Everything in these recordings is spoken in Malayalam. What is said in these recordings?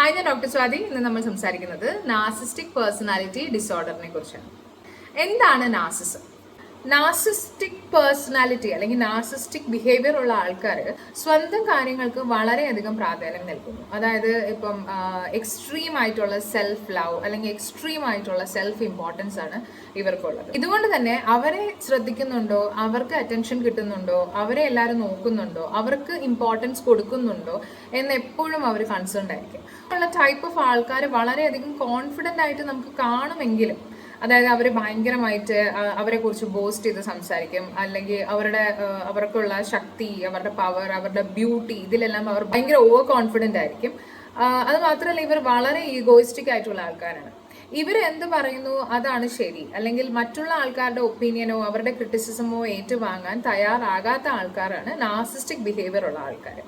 ഹായ് ഞാൻ ഡോക്ടർ സ്വാതി ഇന്ന് നമ്മൾ സംസാരിക്കുന്നത് നാസിസ്റ്റിക് പേഴ്സണാലിറ്റി ഡിസോർഡറിനെ കുറിച്ചാണ്. എന്താണ് നാസിസം നാസിസ്റ്റിക് പേഴ്സണാലിറ്റി അല്ലെങ്കിൽ നാസിസ്റ്റിക് ബിഹേവിയർ ഉള്ള ആൾക്കാർ സ്വന്തം കാര്യങ്ങൾക്ക് വളരെയധികം പ്രാധാന്യം നൽകുന്നു. അതായത് ഇപ്പം എക്സ്ട്രീം ആയിട്ടുള്ള സെൽഫ് ലവ് അല്ലെങ്കിൽ എക്സ്ട്രീം ആയിട്ടുള്ള സെൽഫ് ഇമ്പോർട്ടൻസ് ആണ് ഇവർക്കുള്ളത്. ഇതുകൊണ്ട് തന്നെ അവരെ ശ്രദ്ധിക്കുന്നുണ്ടോ? അവർക്ക് അറ്റൻഷൻ കിട്ടുന്നുണ്ടോ? അവരെ എല്ലാവരും നോക്കുന്നുണ്ടോ? അവർക്ക് ഇമ്പോർട്ടൻസ് കൊടുക്കുന്നുണ്ടോ? എന്ന് എപ്പോഴും അവർ കൺസേൺഡ് ആയിരിക്കും. ഉള്ള ടൈപ്പ് ഓഫ് ആൾക്കാർ വളരെയധികം കോൺഫിഡന്റ് ആയിട്ട് നമുക്ക് കാണുമെങ്കിലും അതായത് അവർ ഭയങ്കരമായിട്ട് അവരെ കുറിച്ച് ബോസ്റ്റ് ചെയ്ത് സംസാരിക്കും. അല്ലെങ്കിൽ അവരുടെ അവർക്കുള്ള ശക്തി അവരുടെ പവർ അവരുടെ ബ്യൂട്ടി ഇതിലെല്ലാം അവർ ഭയങ്കര ഓവർ കോൺഫിഡന്റ് ആയിരിക്കും അത് മാത്രമല്ല ഇവർ വളരെ ഈഗോയിസ്റ്റിക് ആയിട്ടുള്ള ആൾക്കാരാണ്. ഇവർ എന്ത് പറയുന്നു അതാണ് ശരി. അല്ലെങ്കിൽ മറ്റുള്ള ആൾക്കാരുടെ ഒപ്പീനിയനോ അവരുടെ ക്രിറ്റിസിസമോ ഏറ്റുവാങ്ങാൻ തയ്യാറാകാത്ത ആൾക്കാരാണ് നാസിസ്റ്റിക് ബിഹേവിയർ ഉള്ള ആൾക്കാർ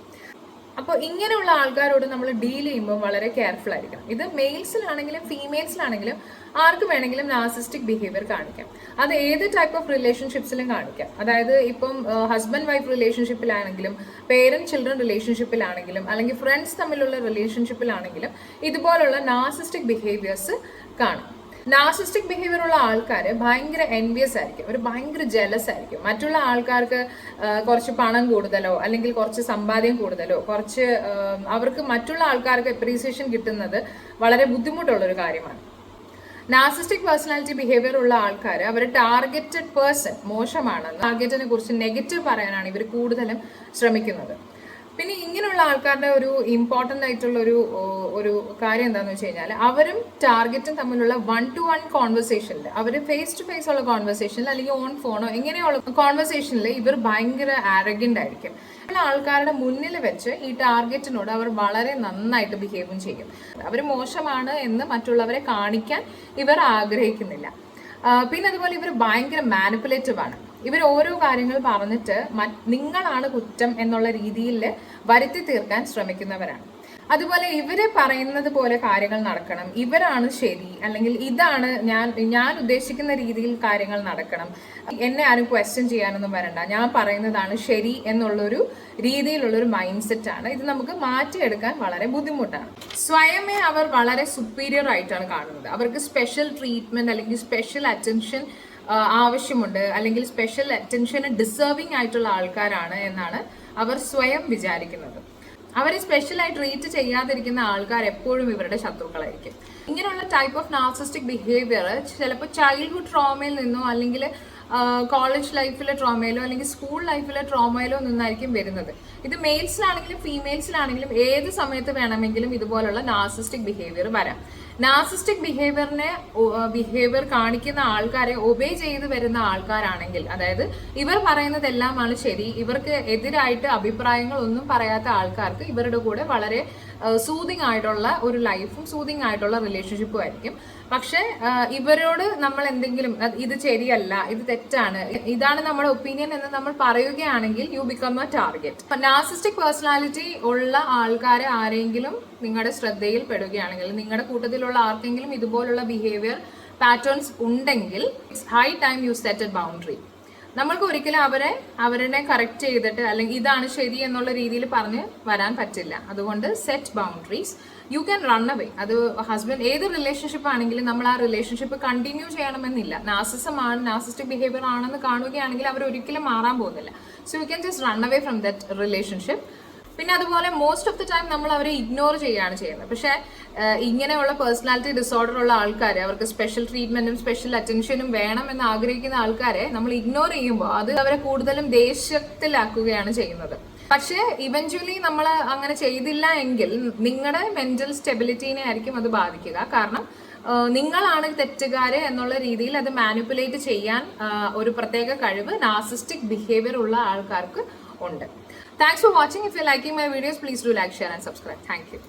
അപ്പോൾ ഇങ്ങനെയുള്ള ആൾക്കാരോട് നമ്മൾ ഡീൽ ചെയ്യുമ്പോൾ വളരെ കെയർഫുൾ ആയിരിക്കണം. ഇത് മെയിൽസിലാണെങ്കിലും ഫീമെയിൽസിലാണെങ്കിലും ആർക്ക് വേണമെങ്കിലും നാസിസ്റ്റിക് ബിഹേവിയർ കാണിക്കാം. അത് ഏത് ടൈപ്പ് ഓഫ് റിലേഷൻഷിപ്സിലും കാണിക്കാം. അതായത് ഇപ്പം ഹസ്ബൻഡ് വൈഫ് റിലേഷൻഷിപ്പിലാണെങ്കിലും പേരന്റ് ചിൽഡ്രൻ റിലേഷൻഷിപ്പിലാണെങ്കിലും അല്ലെങ്കിൽ ഫ്രണ്ട്സ് തമ്മിലുള്ള റിലേഷൻഷിപ്പിലാണെങ്കിലും ഇതുപോലുള്ള നാസിസ്റ്റിക് ബിഹേവിയേഴ്സ് കാണാം. നാർസിസ്റ്റിക് ബിഹേവിയർ ഉള്ള ആൾക്കാർ ഭയങ്കര എൻവിയസ് ആയിരിക്കും. അവർ ഭയങ്കര ജലസ് ആയിരിക്കും. മറ്റുള്ള ആൾക്കാർക്ക് കുറച്ച് പണം കൂടുതലോ അല്ലെങ്കിൽ കുറച്ച് സമ്പാദ്യം കൂടുതലോ കുറച്ച് അവർക്ക് മറ്റുള്ള ആൾക്കാർക്ക് അപ്രീസിയേഷൻ കിട്ടുന്നത് വളരെ ബുദ്ധിമുട്ടുള്ള ഒരു കാര്യമാണ്. നാർസിസ്റ്റിക് പേഴ്സണാലിറ്റി ബിഹേവിയർ ഉള്ള ആൾക്കാർ അവർ ടാർഗറ്റഡ് പേഴ്സൺ മോശമാണെന്ന് ടാർഗറ്റിനെ കുറിച്ച് നെഗറ്റീവ് പറയാനാണ് ഇവർ കൂടുതലും ശ്രമിക്കുന്നത്. ഇങ്ങനെയുള്ള ആൾക്കാരുടെ ഒരു ഇമ്പോർട്ടന്റ് ആയിട്ടുള്ള ഒരു ഒരു കാര്യം എന്താണെന്ന് വെച്ച് കഴിഞ്ഞാൽ അവരും ടാർഗറ്റും തമ്മിലുള്ള വൺ ടു വൺ കോൺവെർസേഷനിൽ അവർ ഫേസ് ടു ഫേസ് ഉള്ള കോൺവെർസേഷനിൽ അല്ലെങ്കിൽ ഓൺ ഫോണോ എങ്ങനെയുള്ള കോൺവെർസേഷനിൽ ഇവർ ഭയങ്കര ആരോഗ്യന്റ് ആയിരിക്കും. ആൾക്കാരുടെ മുന്നിൽ വെച്ച് ഈ ടാർഗറ്റിനോട് അവർ വളരെ നന്നായിട്ട് ബിഹേവും ചെയ്യും. അവർ മോശമാണ് എന്ന് മറ്റുള്ളവരെ കാണിക്കാൻ ഇവർ ആഗ്രഹിക്കുന്നില്ല. പിന്നെ അതുപോലെ ഇവർ ഭയങ്കര മാനിപ്പുലേറ്റീവ് ആണ്. ഇവർ ഓരോ കാര്യങ്ങൾ പറഞ്ഞിട്ട് നിങ്ങളാണ് കുറ്റം എന്നുള്ള രീതിയിൽ വരുത്തി തീർക്കാൻ ശ്രമിക്കുന്നവരാണ്. അതുപോലെ ഇവർ പറയുന്നത് പോലെ കാര്യങ്ങൾ നടക്കണം. ഇവരാണ് ശരി. അല്ലെങ്കിൽ ഇതാണ് ഞാൻ ഞാൻ ഉദ്ദേശിക്കുന്ന രീതിയിൽ കാര്യങ്ങൾ നടക്കണം. എന്നെ ആരും ക്വസ്റ്റ്യൻ ചെയ്യാനൊന്നും വരണ്ട. ഞാൻ പറയുന്നതാണ് ശരി എന്നുള്ളൊരു രീതിയിലുള്ളൊരു മൈൻഡ് സെറ്റാണ് ഇത് നമുക്ക് മാറ്റിയെടുക്കാൻ വളരെ ബുദ്ധിമുട്ടാണ്. സ്വയമേ അവർ വളരെ സുപ്പീരിയർ ആയിട്ടാണ് കാണുന്നത്. അവർക്ക് സ്പെഷ്യൽ ട്രീറ്റ്മെന്റ് അല്ലെങ്കിൽ സ്പെഷ്യൽ അറ്റൻഷൻ ആവശ്യമുണ്ട്. അല്ലെങ്കിൽ സ്പെഷ്യൽ അറ്റൻഷന് ഡിസേർവിംഗ് ആയിട്ടുള്ള ആൾക്കാരാണ് എന്നാണ് അവർ സ്വയം വിചാരിക്കുന്നത്. അവരെ സ്പെഷ്യലായി ട്രീറ്റ് ചെയ്യാതിരിക്കുന്ന ആൾക്കാർ എപ്പോഴും ഇവരുടെ ശത്രുക്കളായിരിക്കും. ഇങ്ങനെയുള്ള ടൈപ്പ് ഓഫ് നാർസിസ്റ്റിക് ബിഹേവിയർ ചിലപ്പോൾ ചൈൽഡ്ഹുഡ് ട്രോമയിൽ നിന്നോ അല്ലെങ്കിൽ കോളേജ് ലൈഫിലെ ട്രോമയിലോ അല്ലെങ്കിൽ സ്കൂൾ ലൈഫിലെ ട്രോമയിലോ നിന്നായിരിക്കും വരുന്നത്. ഇത് മെയിൽസിലാണെങ്കിലും ഫീമെയിൽസിലാണെങ്കിലും ഏത് സമയത്ത് വേണമെങ്കിലും ഇതുപോലുള്ള നാർസിസ്റ്റിക് ബിഹേവിയർ വരാം. നാർസിസ്റ്റിക് ബിഹേവിയറിനെ ബിഹേവിയർ കാണിക്കുന്ന ആൾക്കാരെ ഒബേ ചെയ്ത് വരുന്ന ആൾക്കാരാണെങ്കിൽ അതായത് ഇവർ പറയുന്നതെല്ലാമാണ് ശരി ഇവർക്ക് എതിരായിട്ട് അഭിപ്രായങ്ങൾ ഒന്നും പറയാത്ത ആൾക്കാർക്ക് ഇവരുടെ കൂടെ വളരെ സൂതിങ് ആയിട്ടുള്ള ഒരു ലൈഫും സൂതിങ് ആയിട്ടുള്ള റിലേഷൻഷിപ്പും ആയിരിക്കും. പക്ഷെ ഇവരോട് നമ്മൾ എന്തെങ്കിലും ഇത് ശരിയല്ല ഇത് തെറ്റാണ്. ഇതാണ് നമ്മുടെ ഒപ്പീനിയൻ എന്ന് നമ്മൾ പറയുകയാണെങ്കിൽ you become a target narcissistic personality ഉള്ള ആൾക്കാരെ ആരെങ്കിലും നിങ്ങളുടെ ശ്രദ്ധയിൽ പെടുകയാണെങ്കിൽ നിങ്ങളുടെ കൂട്ടത്തിലുള്ള ആർക്കെങ്കിലും ഇതുപോലുള്ള ബിഹേവിയർ പാറ്റേൺസ് ഉണ്ടെങ്കിൽ it's high time you set a boundary നമ്മൾക്ക് ഒരിക്കലും അവരെ അവരെ കറക്റ്റ് ചെയ്തിട്ട് അല്ലെങ്കിൽ ഇതാണ് ശരി എന്നുള്ള രീതിയിൽ പറഞ്ഞ് വരാൻ പറ്റില്ല. അതുകൊണ്ട് set boundaries you can run away അത് ഹസ്ബൻഡ് ഏത് റിലേഷൻഷിപ്പ് ആണെങ്കിലും നമ്മൾ ആ റിലേഷൻഷിപ്പ് കണ്ടിന്യൂ ചെയ്യണമെന്നില്ല. നാസിസം ആണ് നാസിസ്റ്റിക് ബിഹേവിയർ ആണെന്ന് കാണുകയാണെങ്കിൽ അവർ ഒരിക്കലും മാറാൻ പോകുന്നില്ല. So you can just run away from that relationship പിന്നെ അതുപോലെ മോസ്റ്റ് ഓഫ് ദി ടൈം നമ്മൾ അവരെ ഇഗ്നോർ ചെയ്യുകയാണ് ചെയ്യുന്നത്. പക്ഷേ ഇങ്ങനെയുള്ള പേഴ്സണാലിറ്റി ഡിസോർഡർ ഉള്ള ആൾക്കാർ അവർക്ക് സ്പെഷ്യൽ ട്രീറ്റ്മെന്റും സ്പെഷ്യൽ അറ്റൻഷനും വേണം എന്ന് ആഗ്രഹിക്കുന്ന ആൾക്കാരെ നമ്മൾ ഇഗ്നോർ ചെയ്യുമ്പോൾ അത് അവരെ കൂടുതലും ദേഷ്യത്തിലാക്കുകയാണ് ചെയ്യുന്നത്. പക്ഷേ ഇവഞ്ച്വലി നമ്മൾ അങ്ങനെ ചെയ്തില്ല എങ്കിൽ നിങ്ങളുടെ മെന്റൽ സ്റ്റെബിലിറ്റീനെ ആയിരിക്കും അത് ബാധിക്കുക. കാരണം നിങ്ങളാണ് തെറ്റുകാരെ എന്നുള്ള രീതിയിൽ അത് മാനിപ്പുലേറ്റ് ചെയ്യാൻ ഒരു പ്രത്യേക കഴിവ് നാസിസ്റ്റിക് ബിഹേവിയർ ഉള്ള ആൾക്കാർക്ക് ഉണ്ട്. Thanks for watching. If you're liking my videos, please do like, share and subscribe. Thank you.